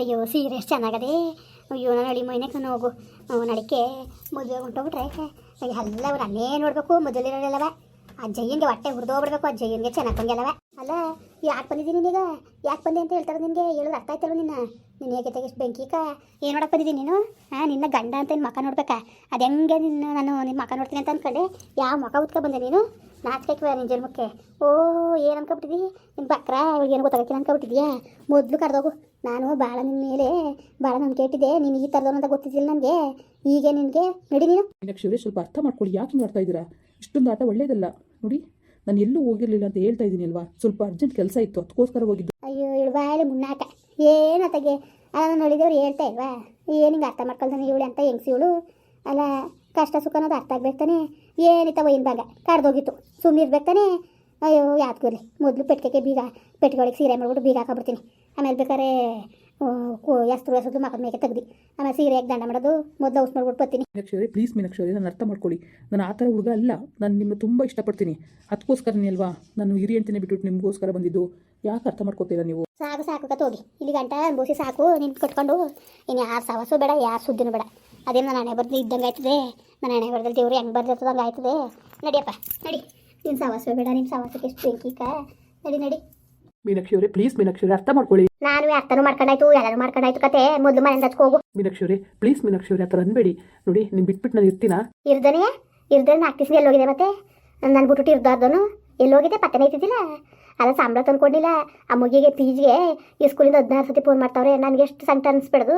ಅಯ್ಯೋ, ಸೀರೆ ಎಷ್ಟು ಚೆನ್ನಾಗದೆ. ಅಯ್ಯೋ, ನಾನು ನಡಿ ಮೈನಕ್ಕೆ ಹೋಗು. ಅವ್ ನಡಿಕೆ ಮದುವೆ ಹೊಂಟೋಗ್ಬಿಟ್ರೆ ಎಲ್ಲ ಅವ್ರು ನೋಡಬೇಕು ಮೊದಲಿರೋರೆಲ್ಲವ ಆ ಜೈಯನ್ಗೆ ಹೊಟ್ಟೆ ಹುರಿದೋಗ್ಬಿಡ್ಬೇಕು ಆ ಜೈಯನ್ಗೆ ಚೆನ್ನಾಗಿ ಅಲ್ಲ, ಯಾಕೆ ಬಂದಿದ್ದೀನಿ ನೀನೀಗ? ಯಾಕೆ ಬಂದೆ ಅಂತ ಹೇಳ್ತಾರೆ ನಿನಗೆ? ಹೇಳೋದು ಅರ್ಥ ಆಯ್ತಲ್ಲ ನಿನ್ನ? ನೀನು ಹೇಗೆ ತೆಗಿಸ್ ಬೆಂಕಿಕ? ಏನು ನೋಡಕ್ಕೆ ಬಂದಿದ್ದೀನಿ ನೀನು? ಹಾಂ ನಿನ್ನ ಗಂಡ ಅಂತ ನಿನ್ನ ಮಕ ನೋಡ್ಬೇಕಾ? ಅದು ಹೆಂಗೆ ನಿನ್ನ, ನಾನು ನಿನ್ನ ಮಕ ನೋಡ್ತೀನಿ ಅಂತ ಅಂದ್ಕೊಂಡೆ ಯಾವ ಮಕ ಉತ್ಕೊ ಬಂದೆ ನೀನು? ನಾಚಿಕೆ ನಿನ್ನ ಜನ್ಮಕ್ಕೆ? ಓ, ಏನು ಅನ್ಕೊಬಿಟ್ಟಿದ್ದಿ ನಿನ್ನ ಬಕ್ರ, ಏನು ಗೊತ್ತಾಗಕ್ಕಿಲ್ಲ ಅನ್ಕೊಬಿಟ್ಟಿದ್ಯಾ ಮೊದಲು ಕರೆದೋಗು. ನಾನು ಭಾಳ ನಿನ್ನ ಮೇಲೆ ಭಾಳ ನಂಬಿಕೆ ಇಟ್ಟಿದ್ದೆ ನೀನು ಈ ಥರದವನು ಅಂತ ಗೊತ್ತಿದ್ದಿಲ್ಲ ನನಗೆ. ಈಗ ನಿನಗೆ. ನಡಿ ನೀನು. ಮೀನಾಕ್ಷಿ ಸ್ವಲ್ಪ ಅರ್ಥ ಮಾಡ್ಕೊಳ್ಳಿ. ಯಾಕೆ ಮಾಡ್ತಾ ಇದ್ದೀರಾ? ಇಷ್ಟೊಂದು ಆಟ ಒಳ್ಳೇದಲ್ಲ. ನೋಡಿ ನಾನು ಎಲ್ಲೂ ಹೋಗಿರಲಿಲ್ಲ ಅಂತ ಹೇಳ್ತಾ ಇದ್ದೀನಿ ಅಲ್ವಾ? ಸ್ವಲ್ಪ ಅರ್ಜೆಂಟ್ ಕೆಲಸ ಇತ್ತು. ಅದಕ್ಕೋಸ್ಕರ ಹೋಗಿದ್ದು. ಅಯ್ಯೋ ಇವಳು ಮುನ್ನಾಟ ಏನು ಅತ್ತಗೆ? ಅಲ್ಲ ನೋಡಿದವ್ರು ಹೇಳ್ತಾ ಇಲ್ವಾ? ಏನು ಹಿಂಗೆ ಅರ್ಥ ಮಾಡ್ಕೊಳ್ತಾನೆ ಇವಳು ಅಂತ ಹೆಂಗ್ಸಿ ಇವಳು? ಅಲ್ಲ ಕಷ್ಟ ಸುಖ ಅನ್ನೋದು ಅರ್ಥ ಆಗ್ಬೇಕು ತಾನೆ? ಏನಿತ್ತ ಒಯ್ಯಿನ ಭಾಗ? ಕಡ್ದೋಗಿತ್ತು. ಸುಮ್ಮನೆ ಇರ್ಬೇಕು ತಾನೆ? ಅಯ್ಯೋ ಯಾತ್ಕೊರ್ಲಿ ಮೊದಲು ಪೆಟ್ಟಿಗೆ ಬೀಗ ಪೆಟ್ಟಿಗೆ ಸೀರೆ ಮಾಡ್ಬಿಟ್ಟು ಬೀಗ ಹಾಕೊಬಿಡ್ತೀನಿ ಆಮೇಲೆ ಬೇಕಾದ್ರೆ ಎಷ್ಟು ಎಸದು ಮಕ್ಕಳ ಮೇಲೆ ತೆಗ್ದು. ಆಮೇಲೆ ಸೀರೆಗೆ ದಂಡ ಮಾಡೋದು? ಮೊದಲು ಔಸ್ ಮಾಡ್ಬಿಟ್ಟು ಬರ್ತೀನಿ ಮೀನಾಕ್ಷಿ ಪ್ಲೀಸ್ ಮೀನಾಕ್ಷಿ ನಾನು ಅರ್ಥ ಮಾಡ್ಕೊಳ್ಳಿ. ನಾನು ಆ ಥರ ಹುಡುಗ ಅಲ್ಲ. ನಾನು ನಿಮ್ಮನ್ನು ತುಂಬ ಇಷ್ಟಪಡ್ತೀನಿ. ಅದಕ್ಕೋಸ್ಕರನೇ ಅಲ್ವಾ? ನಾನು ಹಿರಿಯಂತೆ ಬಿಟ್ಟು ಬಿಟ್ಬಿಟ್ಟು ನಿಮಗೋಸ್ಕರ ಬಂದಿದ್ದು. ಯಾಕೆ ಅರ್ಥ ಮಾಡ್ಕೋತೀರಾ ನೀವು? ಸಾಕು ಸಾಕು ಕತ್ ಹೋಗಿ. ಇಲ್ಲಿ ಗಂಟ ಅನುಭವಿಸಿ ಸಾಕು. ನಿನ್ ಕಟ್ಕೊಂಡು. ಇನ್ನು ಯಾರು ಸಾವಸು ಬೇಡ ಯಾರು ಸುದ್ದಿನೂ ಬೇಡ. ಅದೇನು ನಾನು ಹಣೆ ಬರ್ದು ಇದ್ದಂಗೆ ಆಯ್ತದೆ. ನನ್ನ ಹಣೆ ಬರ್ದಲ್ಲಿ ದೇವ್ರು ಹೆಂಗೆ ಬರ್ದಿರ್ತದಂಗೆ ಆಯ್ತದೆ. ನಡಿಯಪ್ಪ ನಡಿ. ನಿನ್ನ ಸಾವಸು ಬೇಡ ನಿನ್ನ ಸಾವಸಕ್ಕೆ ಎಷ್ಟು ಬೆಂಕಿಕ ನಡಿ ನಡಿ. ಮೀನಾಕ್ಷಿ ಅವರೇ ಪ್ಲೀಸ್ ಮೀನಾಕ್ಷಿ ಅವರೇ ಅರ್ಥ ಮಾಡ್ಕೊಳ್ಳಿ. ನಾನು ಅರ್ಥನೂ ಮಾಡ್ಕೊಂಡಾಯ್ತು ಎಲ್ಲರೂ ಮಾಡ್ಕೊಂಡಾಯ್ತು. ಕತೆ ಮೊದಲು ಮನೆ ಹಚ್ಕೊ ಹೋಗು. ಮೀನಾಕ್ಷಿ ಪ್ಲೀಸ್ ಮೀನಾಕ್ಷಿ ಆ ಥರ ಅನ್ಬೇಡಿ ನೋಡಿ ನಿಮ್ಮ ಬಿಟ್ಬಿಟ್ಟು ನಾನು ಇರ್ತೀನಾ? ಇರ್ದನೆ ಇರ್ದನೆ ನಾಲ್ಕು ಎಲ್ಲಿ ಹೋಗಿದೆ ಮತ್ತೆ? ನಾನು ಬಿಟ್ಬಿಟ್ಟು ಇರ್ದಾರ್ದನು? ಎಲ್ಲೋಗಿದೆ? ಪತ್ತೆ ಐತಿದ್ದಿಲ್ಲ ಅಲ್ಲ ಸಂಬಳ ತಂದ್ಕೊಂಡಿಲ್ಲ. ಆ ಮಗಿಗೆ ಜಿಗೆ ಈ ಸ್ಕೂಲಿಂದ ಹದಿನಾರು ಸತಿ ಫೋನ್ ಮಾಡ್ತಾವ್ರೆ. ನನಗೆ ಎಷ್ಟು ಸಂಕಟ ಅನ್ಸ್ಬಿಡ್ದು?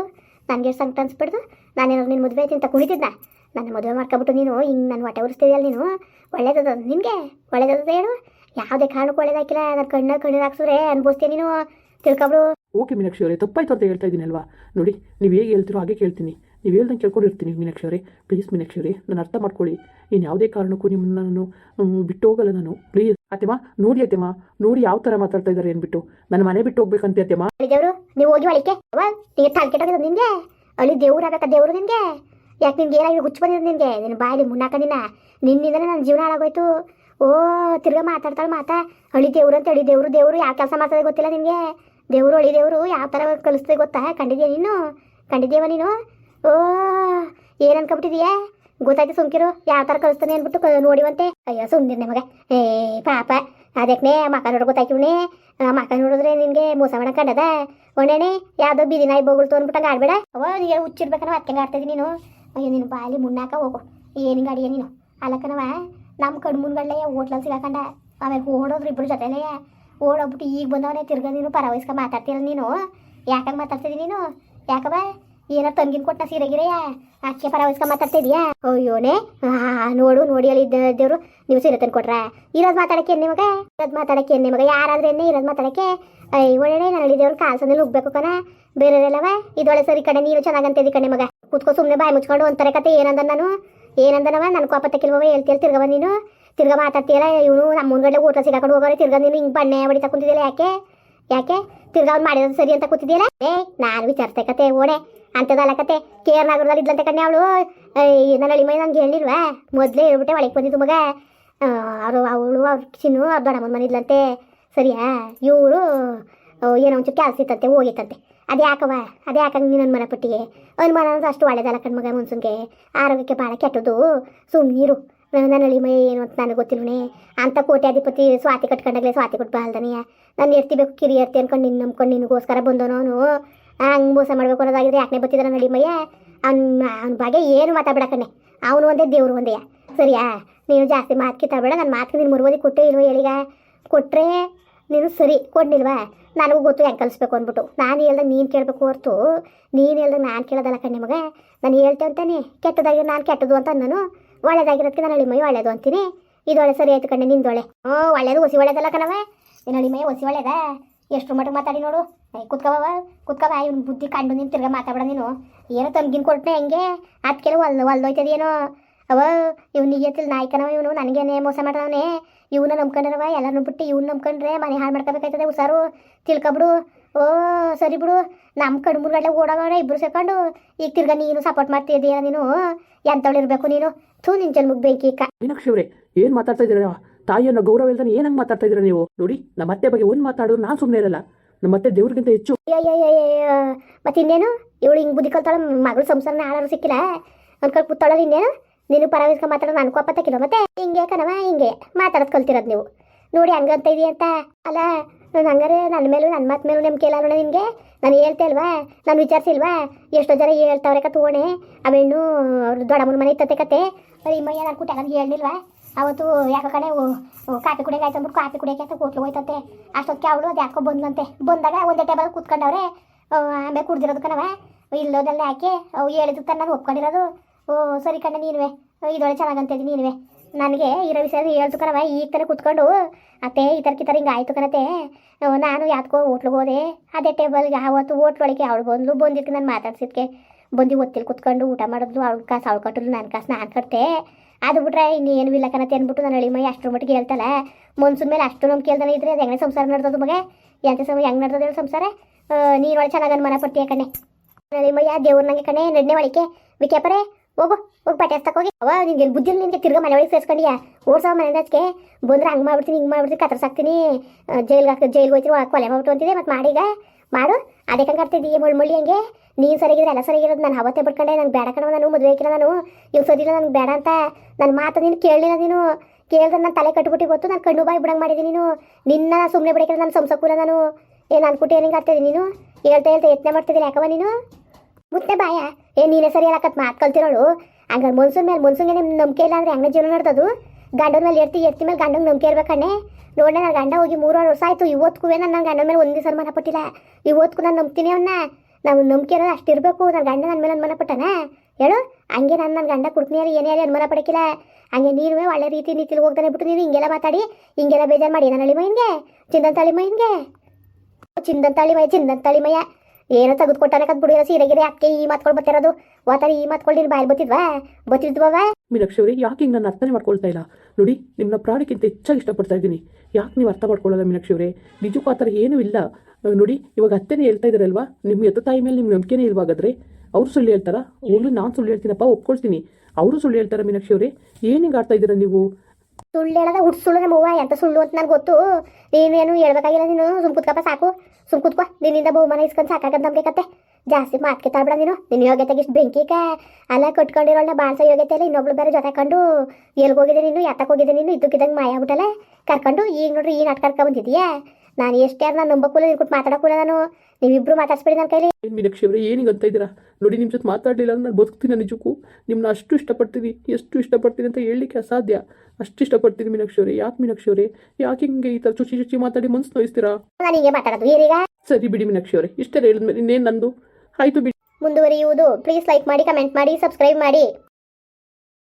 ನನಗೆ ಎಷ್ಟು ಸಂಕಟ ಅನ್ಸ್ಬಿಡ್ದು? ನಾನೇನಾದ್ರು ನಿನ್ನ ಮದುವೆ ಆಯ್ತು ಅಂತ ಕುಣಿತಿದ್ದ ನನ್ನ ಮದುವೆ ಮಾಡ್ಕೊಬಿಟ್ಟು ನೀನು ಹಿಂಗೆ ನನ್ನ ಹೊಟ್ಟೆ ಉರಿಸ್ತಿದ್ಯಲ್ಲ ನೀನು? ಒಳ್ಳೇದದ ನಿನಗೆ? ಒಳ್ಳೇದದ ಹೇಳು. ಯಾವುದೇ ಕಾರಣಕ್ಕೂ ಒಳ್ಳೇದಾಕಿಲ್ಲ ನನ್ನ ಕಣ್ಣ ಕಣ್ಣೀರು ಹಾಕ್ಸಿದ್ರೆ ಅನ್ಭವಿಸ್ತೀಯ ನೀನು? ತಿಳ್ಕೊಬ್ರು ಓಕೆ ಮೀನಾಕ್ಷಿ ಅವರೇ ತಪ್ಪಾಯ್ತು ಅಂತ ಹೇಳ್ತಾ ಇದ್ದೀನಿ ಅಲ್ವಾ ನೋಡಿ ನೀವು ಹೇಗೆ ಹೇಳ್ತಿರೋ ಹಾಗೆ ಕೇಳ್ತೀನಿ. ನೀವು ಹೇಳ್ದಂಗೆ ಕೇಳ್ಕೊಂಡಿರ್ತೀನಿ ಮೀನಾಕ್ಷಿ ಅವರೇ. ಪ್ಲೀಸ್ ಮೀನಾಕ್ಷಿ ಅವರೇ ನಾನು ಅರ್ಥ ಮಾಡ್ಕೊಳ್ಳಿ. ಇನ್ನು ಯಾವುದೇ ಕಾರಣಕ್ಕೂ ನಿಮ್ಮನ್ನ ನಾನು ಬಿಟ್ಟು ಹೋಗಲ್ಲ ನಾನು. ಪ್ಲೀಸ್. ಅತ್ತೆಮ್ಮ ನೋಡಿ ಅತ್ತೆಮ್ಮ ನೋಡಿ ಯಾವ ಥರ ಮಾತಾಡ್ತಾ ಇದ್ದಾರೆ ಅಂದ್ಬಿಟ್ಟು. ನನ್ನ ಮನೆ ಬಿಟ್ಟು ಹೋಗ್ಬೇಕಂತೆ ಅತ್ತೆಮ್ಮ ದೇವರು ನೀವು ಹೋಗಿ ಮಾಡಿಕೆ ನಿಮಗೆ ತಲೆ ನಿನಗೆ. ಅಲ್ಲಿ ದೇವ್ರು ಆಗತ್ತ ದೇವ್ರು ನಿಮಗೆ ಯಾಕೆ ನಿಮ್ಗೆ ಏನಾಗಿದೆ ಹುಚ್ಚು ಬಂದಿದೆ ನಿಮಗೆ ನಿನ್ನ ಬಾಯಲ್ಲಿ ಮುನ್ನಾಕ ನಿನ್ನ. ನಿನ್ನಿಂದನೇ ನನ್ನ ಜೀವನ ಹಾಳಾಗೋಯ್ತು. ಓ ತಿರ್ಗಾ ಮಾತಾಡ್ತಾಳೆ ಮಾತಾ. ಅಳಿ ದೇವ್ರು ಅಂತ ಅಳಿ ದೇವ್ರು ದೇವ್ರು ಯಾವ ಕೆಲಸ ಮಾಡ್ತದೆ ಗೊತ್ತಿಲ್ಲ ನಿನಗೆ. ದೇವ್ರು ಒಳಿ ದೇವ್ರು ಯಾವ ಥರ ಕಲಿಸ್ತದೆ ಗೊತ್ತಾ? ಕಂಡಿದ್ಯಾ ನೀನು? ಕಂಡಿದ್ಯವ ನೀನು? ಓ, ಏನು ಅನ್ಕೊಬಿಟ್ಟಿದೀಯಾ? ಗೊತ್ತಾಯ್ತು ಸುಮ್ಕಿರು, ಯಾವ ಥರ ಕಲಿಸ್ತಾನೆ ಅಂದ್ಬಿಟ್ಟು ನೋಡಿವಂತೆ. ಅಯ್ಯೋ ಸುಮ್ಮನೆ ನಮಗೆ. ಏ, ಪಾಪ. ಅದಕ್ಕೆ ಮಕ ನೋಡ್ ಗೊತ್ತಾಯ್ಕಿವ್ನೇ ಮಕ ನೋಡಿದ್ರೆ ನಿನಗೆ ಮೋಸ ಮಾಡಕ್ ಕಂಡದ ಒಣೆಣೆ ಯಾವ್ದೋ ಬೀದಿ ನಾಯಿ ಬೋಗುಳ್ತು ಅಂದ್ಬಿಟ್ಟಂಗೆ ಆಡ್ಬೇಡ? ಅವ, ನೀನು ಹುಚ್ಚಿರ್ಬೇಕನ ಅದಕ್ಕೆ ಆಡ್ತಿದ್ದಿ ನೀನು. ಅಯ್ಯೋ ನೀನು ಬಾಯಲ್ಲಿ ಮುನ್ನಾಕ ಹೋಗು. ಏನು ಗಾಡಿಯ ನೀನು? ಅಲ್ಲಕ್ಕನವ ನಮ್ಮ ಮುಂದ್ಗಡೆ ಹೋಟ್ಲಲ್ಲಿ ಸಿಗಾಕಂಡ. ಆಮೇಲೆ ಓಡೋದ್ರು ಇಬ್ರು ಜೊತೆಲೇ ಓಡೋಗ್ಬಿಟ್ಟು ಈಗ ಬಂದವನೇ ತಿರ್ಗ ನೀನು ಪರವಯಸ್ಕ ಮಾತಾಡ್ತಿರಲ್ಲ ನೀನು? ಯಾಕಂಗೆ ಮಾತಾಡ್ತಿದ್ದಿ ನೀನು? ಯಾಕವ ಏನೋ ತಂಗಿನ ಕೊಟ್ಟ ಸೀರೆ ಗಿರೆಯ ಅಕ್ಕೆ ಪರವಹಿಸ್ಕ ಮಾತಾಡ್ತಿದ್ಯಾ? ಅಯ್ಯೋನೆ. ನೋಡು, ನೋಡಿ ಅಲ್ಲಿ ದೇವ್ರು ನೀವು ಸೀರೆ ತಂದು ಕೊಟ್ರ. ಇರೋದು ಮಾತಾಡಕ್ಕೆ ನಿಮಗ? ಇರೋದು ಮಾತಾಡಕ್ಕೆ ನಿಮಗ? ಯಾರಾದ್ರೆ ಇರೋದು ಮಾತಾಡಕ್ಕೆ? ಅಯ್ಯ ಒಳ್ಳೆ ನಾನು ಹೇಳಿದೇವ್ರು ಕಾಲ್ಸಂದಲ್ಲಿ ಉಗ್ಬೇಕು ಕಣ. ಬೇರೆಯವರೆಲ್ಲವ? ಇದೊಳೆ ಸರಿ ಕಡೆ ನೀನು ಚೆನ್ನಾಗಂತ ಕಣೆ ಮಗ. ಕೂತ್ಕೋ ಸುಮ್ಮನೆ ಬಾಯಿ ಮುಚ್ಕೊಂಡು ಒಂಥರ ಕತೆ ಏನಂದ ನಾನು? ಏನಂದನವ? ನನ್ನ ಕೋಪ ತಕ್ಕಿಲ್ವ ಹೇಳ್ತಿ ತಿರ್ಗವ ನೀನು. ತಿರ್ಗ ಮಾತಾಡ್ತೀಯಲ್ಲ ಇವನು ನಮ್ಮ ಮುಂದ್ಗಡೆ ಊಟ ಸಿಗಾಕೊಂಡು ಹೋಗೋರೆ ತಿರ್ಗ ನೀನು ಹಿಂಗೆ ಬಣ್ಣೆ ಹೊಡಿತಾ ಕುಂತಿದ್ಯಲ್ಲ ಯಾಕೆ? ಯಾಕೆ? ತಿರ್ಗಾ ಅವ್ನು ಮಾಡಿರೋದು ಸರಿ ಅಂತ ಕೂತಿದ್ಯಲ್ಲ? ಏ, ನಾನು ವಿಚಾರಿಸ್ತೆ ಕತೆ, ಓಡೆ. ಅಂತದಲ್ಲ ಕತೆ. ಕೇರ್ ನಗರದಲ್ಲಿ ಇದ್ಲಂತೆ ಕಣ್ಣೆ ಅವಳು. ನನ್ನ ಅಳಿಮೈ ನನಗೆ ಹೇಳಿಲ್ವಾ? ಮೊದಲೇ ಹೇಳ್ಬಿಟ್ಟೆ ಒಳಗೆ ಬಂದಿದ್ದು ಮಗ. ಅವರು, ಅವಳು, ಅವ್ರ ಚಿನ್ನು, ಅವ್ರ ದೊಡ್ಡಮ್ಮನ ಮನೆ ಇದ್ಲಂತೆ. ಸರಿಯಾ? ಇವರು, ಏನೋ ಒಂಚೂರು ಕೆಲಸ ಇತ್ತಂತೆ, ಹೋಗಿತ್ತಂತೆ. ಅದೇ ಯಾಕವ ಅದೇ ಯಾಕಂಗೆ ನೀನು ಅನುಮಾನ ಪಟ್ಟಿಗೆ. ಅನುಮಾನ ಅಂದ್ರೆ ಅಷ್ಟು ಒಳ್ಳೇದಲ್ಲ ಕಣ್ಮಗ ಮುನ್ಸುನ್ಗೆ. ಆರೋಗ್ಯಕ್ಕೆ ಭಾಳ ಕೆಟ್ಟದು. ಸುಮ್ಮನಿರು ನನ್ನ ಅಳಿಮೈ ಏನು ಅಂತ ನನಗೆ ಗೊತ್ತಿಲ್ಲ ಅಂತ ಕೋಟ್ಯಾಧಿಪತಿ ಸ್ವಾತಿ ಕಟ್ಕೊಂಡಾಗಲೇ ಸ್ವಾತಿ ಕೊಟ್ಟು ಬಾಳ್ದನೆಯ ನಾನು ಎರ್ತಿಬೇಕು ಕಿರಿ ಎರ್ತಿ ಅನ್ಕೊಂಡು ನಿನ್ನ ನಂಬ್ಕೊಂಡು ನಿನಗೋಸ್ಕರ ಬಂದವನು ಅವನು. ಹಂಗೆ ಮೋಸ ಮಾಡಬೇಕು ಅನ್ನೋದಾಗಿದ್ರೆ ಯಾಕನೇ ಬತ್ತಿದ್ರ ನಳಿಮಯ್ಯ ಅವ್ನ ಅವ್ನ ಬಗ್ಗೆ ಏನು ಮಾತಾಡ್ಬೇಡಕಣ್ಣೆ ಅವನು ಒಂದೇ, ದೇವ್ರು ಒಂದೇ. ಸರಿಯಾ? ನೀನು ಜಾಸ್ತಿ ಮಾತು ಕಿತ್ತಾಬೇಡ ನನ್ನ ಮಾತು ನೀನು ಮುರುವದಿ ಕೊಟ್ಟೆ ಇಲ್ವೋ ಹೇಳಿಗ? ಕೊಟ್ಟರೆ ನೀನು ಸರಿ ಕೊಡ್ಲಿಲ್ವಾ? ನನಗೂ ಗೊತ್ತು ಹೆಂಗೆ ಕಲಿಸ್ಬೇಕು ಅಂದ್ಬಿಟ್ಟು. ನಾನು ಹೇಳ್ದಾಗ ನೀನು ಕೇಳಬೇಕು ಹೊರ್ತು. ನೀನು ಹೇಳ್ದಾಗ ನಾನು ಕೇಳೋದಲ್ಲ ಕಣ್ಣೆ ಮಗ ನಾನು ಹೇಳ್ತೆ ಅಂತಾನೆ. ಕೆಟ್ಟದಾಗಿ ನಾನು ಕೆಟ್ಟದು ಅಂತ ನಾನು ಒಳ್ಳೇದಾಗಿರೋದಕ್ಕೆ ನಾನು ಮೈ ಒಳ್ಳೇದು ಅಂತೀನಿ. ಇದೊಳೆ ಸರಿ ಆಯ್ತು ಕಣ್ಣೆ ನಿಂದೊಳೆ ಹ್ಞೂ, ಒಳ್ಳೇದು, ಹೊಸಿ ಒಳ್ಳೇದಲ್ಲ ಕಣವ ಏನು ಅಳಿಮೈ ಹೊಸಿ ಒಳ್ಳೇದ? ಎಷ್ಟು ಮಟ್ಟಿಗೆ ಮಾತಾಡಿ ನೋಡು. ಕುತ್ಕವ ಕುತ್ಕವ ಇವ್ನ ಬುದ್ಧಿ ಕಂಡು ನೀನು ತಿರ್ಗಾ ಮಾತಾಡ ನೀನು. ಏನೋ ತಮ್ಗಿನ ಕೊಟ್ಟನೆ ಹೆಂಗೆ? ಅದಕ್ಕೆಲ್ಲ ಒಲ್ ಒಲ್ದೋಯ್ತದೇನೋ? ಅವ ಇವ್ನಿಗೆ ನಿಯತ್ತಿಲ್ ನಾಯ್ಕನವ ಇವನು. ನನಗೇನೆ ಮೋಸ ಮಾಡವನೇ ಇವನ್ನ ನಂಬ್ಕೊಂಡ್ರವ ಎಲ್ಲರನ್ನು ಬಿಟ್ಟು ಇವ್ನ ನಂಬ್ಕೊಂಡ್ರೆ ಮನೆ ಹಾಳು ಮಾಡ್ಕೋಬೇಕಾಯ್ತದೆ. ಹುಷಾರು ತಿಳ್ಕೊಬಿಡು. ಓ ಸರಿ ಬಿಡು. ನಮ್ಮ ಕಣ್ಮುರ್ಗಡೆ ಓಡೋಗವ್ರೆ ಇಬ್ರು ಸೇರ್ಕೊಂಡು. ಈಗ ತಿರ್ಗ ನೀನು ಸಪೋರ್ಟ್ ಮಾಡ್ತಿದ್ದೀಯ ನೀನು? ಎಂಥವ್ಳು ಇರಬೇಕು ನೀನು? ಥೂ ನಿನ್ ಜನ್ಮಕ್ಕೆ ಬೆಂಕಿ ಕಾ ಮೀನಾಕ್ಷಿ ಅವರೇ ಏನು ಮಾತಾಡ್ತಾ ಇದ್ದೀರಾ ತಾಯಿಯನ್ನು ಗೌರವ ಇಲ್ದಾನೆ ಏನಂಗ್ ಮಾತಾಡ್ತಾ ಇದ್ದೀರಾ ನೀವು? ನೋಡಿ ನಮ್ಮ ಅತ್ತೆ ಬಗ್ಗೆ ಒಂದು ಮಾತಾಡೋದು ನಾನು ಸುಮ್ಮನೆ ಇರಲ್ಲ. ನಮ್ಮ ಅತ್ತೆ ದೇವ್ರಿಗಿಂತ ಹೆಚ್ಚು. ಮತ್ತಿನ್ನೇನು? ಮತ್ತೆ ಇನ್ನೇನು ಇವಳು ಹಿಂಗ್ ಬುದ್ಧಿ ಕಲ್ತಾಳ ಮಗಳು ಸಂಸಾರನ ಆಳಾರು ಸಿಕ್ಕಿಲ್ಲ? ಅನ್ಕೊಂಡು ಕೂತಾಳಲ್ಲ ಇನ್ನೇನು? ನೀನು ಪರವಿಸ್ಕ ಮಾತಾಡೋದು ನಾನು ಕೋಪ ತಕ್ಕಿಲ್ಲ ಮತ್ತೆ? ಹಿಂಗೆ ಕಣವ ಹಿಂಗೆ. ಮಾತಾಡೋದು ಕಲ್ತಿರೋದು ನೀವು. ನೋಡಿ ಹಂಗಂತ ಇದೀ ಅಂತ. ಅಲ್ಲ, ನಾನು ಹಂಗಾರೆ ನನ್ನ ಮೇಲೂ ನನ್ನ ಮಾತು ಮೇಲೂ ನಂಬಿಕೆ ಇಲ್ಲ ನೋಡ ನಿನಗೆ? ನಾನು ಹೇಳ್ತೆ ಅಲ್ವಾ? ನಾನು ವಿಚಾರಿಸಿಲ್ವಾ? ಎಷ್ಟೋ ಜನ ಹೇಳ್ತಾವ್ರೆ ಕತ್ ಓಣೆ. ಅವೆಣ್ಣು ಅವ್ರ ದೊಡ್ಡಮ್ಮನ ಮನೆ ಇತ್ತತೆ ಕತೆ. ಅಯ್ಯಮ್ಮಯ್ಯ ನಾನು ಕುಟ್ಟಾಗ ಹೇಳಿಲ್ವಾ ಅವತ್ತು ಯಾಕೋ ಕಡೆ ಕಾಫಿ ಕುಡಿಯೋಕೆ ಆಯ್ತು ಅಂದ್ಬಿಟ್ಟು ಕಾಫಿ ಕುಡಿಯೋಕೆ ಅಂತ ಹೋಟ್ಲು ಹೋಯ್ತಂತೆ. ಅಷ್ಟೊತ್ತಿಗೆ ಅವಳು ಅದು ಯಾಕೋ ಬಂದಂತೆ ಬಂದಾಗ ಒಂದೇ ಟೇಬಲ್ ಕೂತ್ಕೊಂಡವ್ರೆ. ಆಮೇಲೆ ಕುಡ್ದಿರೋದು ಕಣವ ಇಲ್ಲೋದಲ್ಲ ಯಾಕೆ ಅವು ಹೇಳಿದ್ದು ತಾನು ನಾನು ಒಪ್ಕೊಂಡಿರೋದು. ಓ, ಸರಿ ಕಣ್ಣ, ನೀನುವೆ. ಇದೊಳೆ ಚೆನ್ನಾಗಂತಿದ್ದಿ ನೀನುವೆ. ನನಗೆ ಇರೋ ವಿಷಯ ಹೇಳ್ತು ಕಣವ ಈಗ ತಾನೇ ಕುತ್ಕೊಂಡು, ಅತ್ತೆ, ಈ ಥರಕ್ಕೆ ಈ ಥರ ಹಿಂಗೆ ಆಯಿತು ಕಣತೆ ನಾನು ಯಾತ್ಕೋ ಹೋಟ್ಲಿಗೆ ಹೋದೆ. ಅದೇ ಟೇಬಲ್ಗೆ ಆವತ್ತು ಹೋಟ್ಲೊಳಗೆ ಅವಳು ಬಂದ್ಲು ಬಂದಿದ್ದಕ್ಕೆ ನಾನು ಮಾತಾಡ್ಸಿದ್ಕೆ. ಬಂದು ಒತ್ತಿಲ್ ಕುತ್ಕೊಂಡು ಊಟ ಮಾಡಿದ್ಲು, ಅವ್ಳ ಕಾಸು ಅವಳು ಕಟ್ಟಿದ್ಲು ನನ್ನ ಕಾಸು ನಾನು ಕಟ್ತೆ. ಅದು ಬಿಟ್ರೆ ಇನ್ನೇನು ಇಲ್ಲ ಕಣತೆ ಅಂದ್ಬಿಟ್ಟು ನಾನು ಅಳಿಮೈ ಅಷ್ಟರ ಮಟ್ಟಿಗೆ ಹೇಳ್ತಲ್ಲ ಮನ್ಸಿನ ಮೇಲೆ ಅಷ್ಟು ನಮ್ಗೆ ಕೇಳ್ದಾನೆ ಇದ್ರೆ ಅದು ಹೆಂಗೆ ಸಂಸಾರ ನಡೆದದು ಮಗ? ಎಂತ ಸಮಯ ಹೆಂಗೆ ನಡೆದದ ಹೇಳಿ ಸಂಸಾರ? ನೀನು ಒಳ್ಳೆ ಚೆನ್ನಾಗಿ ಅನುಮಾನ ಪಡ್ತೀಯ ಕಣೆ? ಅಳಿಮಯ್ಯ ದೇವ್ರ ನಂಗೆ ಕಣೆ ನಡ್ನೆ ಒಳಿಕೆ ವಿಕ್ಯಾಪರೆ ಹೋಗು ಹೋಗಿ ಪಟೆ ಹೋಗಿ ಅವ ನಿನ್ಗೆ ಬುದ್ಧಿ ನಿನ್ಗೆ ತಿರ್ಗಾ ಮನೆ ಒಳಗೆ ಸೇರ್ಸ್ಕೊಂಡಿಯಾ ಮನೆ ಅದಕ್ಕೆ ಬಂದ್ರೆ ಹಂಗೆ ಮಾಡ್ಬಿಡ್ತೀನಿ, ಹಿಂಗೆ ಮಾಡ್ಬಿಡ್ತೀನಿ ಕತ್ರಸಾಕ್ತೀನಿ ಜೈಲ್ಗೆ ಹಾಕಿ, ಜೈಲ್ಗೆ ಹೋಯ್ತಿರು ಕೊಲೆ ಮಾಡ್ಬಿಟ್ಟು ಅಂತಿದೆ ಮತ್ತೆ ಮಾಡೀಗ ಮಾಡು. ಅದೇ ಕಂಗೆ ಆಡ್ತಿದ್ದೀಯ ಮುಳ್ಳು ಮುಳ್ಳಿ ಹಂಗೆ. ನೀನು ಸರಿಗಿದ್ರೆ ಎಲ್ಲ ಸರಿಗಿರೋದು ನಾನು ಅವತ್ತೇ ಬಿಟ್ಕೊಂಡೆ. ನಾನು ಬೇಡ ಕಣವ ನಾನು ಮದುವೆ ಹಾಕಿಲ್ಲ ನಾನು. ಇವ್ ಸದಿಲ್ಲ ನನಗೆ ಬೇಡ ಅಂತ. ನನ್ನ ಮಾತು ನೀನು ಕೇಳಲಿಲ್ಲ ನೀನು. ಕೇಳಿದ್ರೆ ನಾನು ತಲೆ ಕಟ್ಬಿಟ್ಟು ಗೊತ್ತು. ನಾನು ಕಣ್ಣು ಬಾಯಿ ಬಿಡಂಗೆ ಮಾಡಿದ್ದೀನಿ ನೀನು. ನಿನ್ನ ಸುಮ್ಮನೆ ಬಿಡಕ್ಕೆ ನಾನು ಸಂಸಕ್ಕೂಲ ನಾನು. ಏನು ಅನ್ಬಿಟ್ಟು ಏನಿಂಗೆ ನೀನು. ಹೇಳ್ತಾ ಹೇಳ್ತಾ ಯತ್ನ ಮಾಡ್ತಿದ್ದೀನಿ ಯಾಕವ ನೀನು? ಮುತ್ತೆ ಬಾಯ. ಏ, ನೀನೇ ಸರಿ ಹೇಳಕತ್ ಮಾತು ಕಲ್ತಿರೋಳು. ಹಂಗಾರೆ ಮನ್ಸೂನ್ ಮೇಲೆ ಮನ್ಸೂನ್ಗೆ ನಿಮ್ ನಂಬಿಕೆ ಇಲ್ಲ ಅಂದ್ರೆ ಹೆಂಗೆ ಜೀವನ ನಡ್ದದು? ಗಂಡನ ಮೇಲೆ ಎರ್ತಿ ಎರ್ತಿ ಮೇಲೆ ಗಂಡಂಗೆ ನಂಬಿಕೆ ಇರ್ಬೇಕಣ್ಣೆ ನೋಡ ನನ್ನ ಗಂಡ ಹೋಗಿ ಮೂರಾರು ವರ್ಷ ಆಯ್ತು ಇವತ್ತಿಗೂ ನಾನು ನನ್ನ ಗಂಡನ ಮೇಲೆ ಒಂದೇ ಸನ್ಮಾನ ಪಟ್ಟಿಲ್ಲ. ಇವತ್ತಿಗೂ ನಾನು ನಂಬ್ತೀನಿ ಅವನ್ನ ನಾವು ನಂಬಿಕೆ ಇರೋದು ಅಷ್ಟು ಇರಬೇಕು ನನ್ನ ಗಂಡ ನನ್ನ ಮೇಲೆ ಅನುಮಾನ ಪಟ್ಟನ? ಹೇಳು, ಹಂಗೆ ನಾನು ನನ್ನ ಗಂಡ ಕುಡ್ತೀನಿ ಏನೇ ಯಾರು ಅನುಮಾನ ಪಡಕಿಲ್ಲ. ಹಂಗೆ ನೀನು ಒಳ್ಳೆ ರೀತಿ ನೀತಿಲಿ ಹೋಗ್ತಾನೆ ಬಿಟ್ಟು ನೀನು, ಹಿಂಗೆಲ್ಲ ಮಾತಾಡಿ, ಹಿಂಗೆಲ್ಲ ಬೇಜಾರು ಮಾಡಿ ನನ್ನ ಅಳಿಮಯ್ಯನ್ಗೆ ಚಿಂದಂತ ಅಳಿಮಯ್ಯನ್ಗೆ ಚಿಂದಂತ ಅಳಿಮಯ್ಯ ಚಿಂದಂತ ಅಳಿಮಯ್ಯ ಏನೋ ತೆಗೆದುಕೊಟ್ಟಾನೆ ಕದ್ ಬಿಡಿರೋ ಸೀರೆಗಿರೆ ಅಕ್ಕೆ ಈ ಮಾತ್ಕೊಳ್ ಬರ್ತಿರೋದು. ವಾತಾರಿ ಈ ಮಾತ್ಕೊಳ್ಳಿ ನೀನು ಬತ್ತಿದ್ವಾ ಬತ್ತಿದ್ವಾ ಮೀನಾಕ್ಷಿ ಯಾಕೆ ಹಿಂಗೆ ನನ್ನ ಅರ್ಥನೇ ಮಾಡ್ಕೊಳ್ತಾ ಇಲ್ಲ? ನೋಡಿ ನಿಮ್ಮನ್ನ ಪ್ರಾಣಕ್ಕಿಂತ ಹೆಚ್ಚಾಗಿ ಇಷ್ಟಪಡ್ತಾ ಇದ್ದೀನಿ. ಯಾಕೆ ನೀವು ಅರ್ಥ ಮಾಡ್ಕೊಳ್ಳಲ್ಲ ಮೀನಾಕ್ಷಿ ಅವರೇ? ನಿಜಕ್ಕೂ ಆ ಥರ ಏನೂ ಇಲ್ಲ. ನೋಡಿ, ಇವಾಗ ಅತ್ತೆನೇ ಹೇಳ್ತಾ ಇದ್ದಾರಲ್ವಾ ನಿಮ್ಮ ಎತ್ತ ತಾಯಿ ಮೇಲೆ ನಿಮ್ಮ ನಂಬಿಕೆನೇ ಇಲ್ವಾಗಾದ್ರೆ ಅವರು ಸುಳ್ಳು ಹೇಳ್ತಾರ? ಹೋಗ್ಲಿ ನಾನು ಸುಳ್ಳು ಹೇಳ್ತೀನಪ್ಪ, ಒಪ್ಕೊಳ್ತೀನಿ. ಅವರು ಸುಳ್ಳು ಹೇಳ್ತಾರ ಮೀನಾಕ್ಷಿ ಅವರೇ? ಏನು ಹಿಂಗೆ ಆಡ್ತಾ ಇದ್ದೀರಾ ನೀವು? ಸುಳ್ಳು ಹೇಳದ ಹುಟ್ಟು ಸುಳ್ಳು ನಮ್ಮ ಎಂತ ಸುಳ್ಳು ಅಂತ ನನಗೆ ಗೊತ್ತು. ನೀನೇನು ಹೇಳ್ಬೇಕಾಗಿಲ್ಲ ನೀನು, ಸುಮ್ ಕುತ್ಕಪ್ಪ ಸಾಕು. ಸುಮ್ ಕುತ್ಕೋ, ನಿನ್ನಿಂದ ಬಹುಮಾನ ಇಸ್ಕೊಂಡು ಸಾಕಾಗದ ನಮಗೆ ಕತೆ ಜಾಸ್ತಿ ಮಾತ್ಕೆ ತಾಳ್ಬೇಡ ನೀನು. ನಿನ್ನ ಯೋಗ್ಯತೆಗೆ ಇಷ್ಟು ಬೆಂಕಿಕ ಅಲ್ಲ ಕಟ್ಕೊಂಡಿರೋಲ್ಲ ಬಾಳ್ಸೋ ಯೋಗ್ಯತೆ ಇಲ್ಲ, ಇನ್ನೊಬ್ಳು ಬೇರೆ ಜೊತೆ ಕಂಡು ಎಲ್ಗೋಗಿದೆ ನೀನು ಎತ್ತಕ್ಕೆ ಹೋಗಿದೆ ನೀನು, ಇದ್ದಕ್ಕಿದ್ದಂಗೆ ಮಾಯ ಕರ್ಕೊಂಡು ಈಗ ನೋಡ್ರಿ ಈ ನಾಟಕ ಕರ್ಕ ಬಂದಿದ್ಯಾ? ನಾನು ಎಷ್ಟು ಯಾರು ನಾನು ನಂಬಕ್ಕೂಲ ನಿನ್ ಕೊಟ್ಟು ಮಾತಾಡಕ್ಕೂಲ ನಾನು. ನೀವಿಬ್ರು ಮಾತಾಡ್ಸ್ಬೇಡಿ ನನ್ನ ಕೈಲಿ. ಏನು ಮೀನಾಕ್ಷಿ ಅವರೇ ಏನಿಗೆ ಅಂತ ಇದ್ದೀರಾ ನೋಡಿ ನಿಮ್ಮ ಜೊತೆ ಮಾತಾಡಲಿಲ್ಲ ಅಂದ್ರೆ ನಾನು ಬದುಕ್ತೀನಿ ನಿಜಕ್ಕೂ. ನಿಮ್ಮನ್ನ ಅಷ್ಟು ಇಷ್ಟಪಡ್ತೀನಿ ಎಷ್ಟು ಇಷ್ಟಪಡ್ತೀನಿ ಅಂತ ಹೇಳಲಿಕ್ಕೆ ಅಸಾಧ್ಯ. ಅಷ್ಟು ಇಷ್ಟಪಡ್ತೀನಿ ಮೀನಾಕ್ಷಿ ಅವರೇ. ಯಾಕೆ ಮೀನಾಕ್ಷಿ ಅವರೇ? ಯಾಕೆ ಹಿಂಗೆ ಈ ಥರ ಚುಚ್ಚಿ ಚುಚ್ಚಿ ಮಾತಾಡಿ ಮನ್ಸು ನೋಯಿಸ್ತೀರಾ? ನಾನು ಹಿಂಗೆ ಮಾತಾಡೋದು ಏನೀಗ ಸರಿ ಬಿಡಿ ಮೀನಾಕ್ಷಿ ಅವರೇ. ಇಷ್ಟೇ ಹೇಳಿದ್ಮೇಲೆ ಇನ್ನೇನು ನಂದು? ಆಯಿತು ಬಿಡಿ. ಮುಂದುವರಿಯುವುದು. ಪ್ಲೀಸ್ ಲೈಕ್ ಮಾಡಿ ಕಮೆಂಟ್ ಮಾಡಿ ಸಬ್ಸ್ಕ್ರೈಬ್ ಮಾಡಿ.